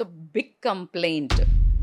So big complaint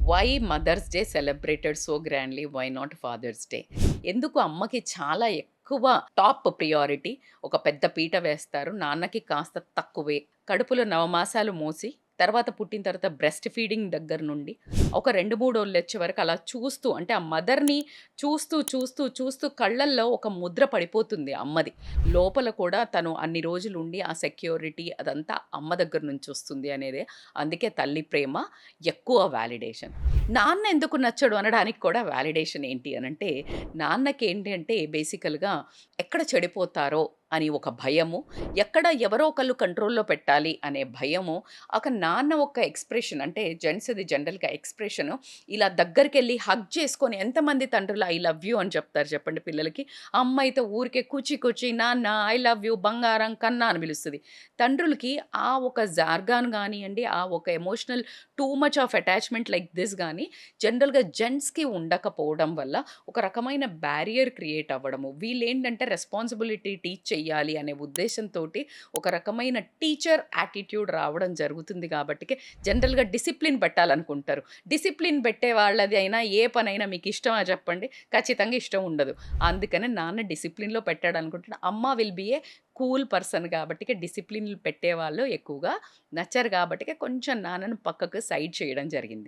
why Mother's Day celebrated so grandly why not Father's Day ఎందుకు అమ్మకి చాలా ఎక్కువ top priority ఒక పెద్ద పీట వేస్తారు నాన్నకి కాస్త తక్కువే. కడుపులో నవమాసాలు మోసి తర్వాత పుట్టిన తర్వాత బ్రెస్ట్ ఫీడింగ్ దగ్గర నుండి ఒక రెండు మూడు వాళ్ళు వచ్చే వరకు అలా చూస్తూ అంటే ఆ మదర్ని చూస్తూ చూస్తూ చూస్తూ కళ్ళల్లో ఒక ముద్ర పడిపోతుంది అమ్మది. లోపల కూడా తను అన్ని రోజులు ఉండి ఆ సెక్యూరిటీ అదంతా అమ్మ దగ్గర నుంచి వస్తుంది అనేది. అందుకే తల్లి ప్రేమ ఎక్కువ వ్యాలిడేషన్ నాన్న ఎందుకు నచ్చడు అనడానికి కూడా వ్యాలిడేషన్ ఏంటి అని అంటే నాన్నకి ఏంటి అంటే బేసికల్గా ఎక్కడ చెడిపోతారో అని ఒక భయము. ఎక్కడ ఎవరో ఒకళ్ళు కంట్రోల్లో పెట్టాలి అనే భయము. ఒక నాన్న ఒక ఎక్స్ప్రెషన్ అంటే జెంట్స్ ఇది జనరల్గా ఎక్స్ప్రెషను. ఇలా దగ్గరికి వెళ్ళి హగ్ చేసుకొని ఎంతమంది తండ్రులు ఐ లవ్ యూ అని చెప్తారు చెప్పండి పిల్లలకి. అమ్మ అయితే ఊరికే కూచి కూచి నాన్న ఐ లవ్ యూ బంగారం కన్నా అని పిలుస్తుంది. తండ్రులకి ఆ ఒక జార్గాన్ కానివ్వండి ఆ ఒక emotional too much of attachment like this కానీ జనరల్గా జెంట్స్కి ఉండకపోవడం వల్ల ఒక రకమైన బ్యారియర్ క్రియేట్ అవ్వడము. వీళ్ళు ఏంటంటే రెస్పాన్సిబిలిటీ టీచ్ చెయ్యాలి అనే ఉద్దేశంతో ఒక రకమైన టీచర్ యాటిట్యూడ్ రావడం జరుగుతుంది కాబట్టి జనరల్గా డిసిప్లిన్ పెట్టాలనుకుంటారు. డిసిప్లిన్ పెట్టే వాళ్ళది అయినా ఏ పనైనా మీకు ఇష్టమా చెప్పండి? ఖచ్చితంగా ఇష్టం ఉండదు. అందుకనే నాన్న డిసిప్లిన్లో పెట్టాడు అనుకుంటున్నా. అమ్మ will be a cool person కాబట్టి డిసిప్లిన్ పెట్టేవాళ్ళు ఎక్కువగా నచ్చరు కాబట్టి కొంచెం నాన్నను పక్కకు సైడ్ చేయడం జరిగింది.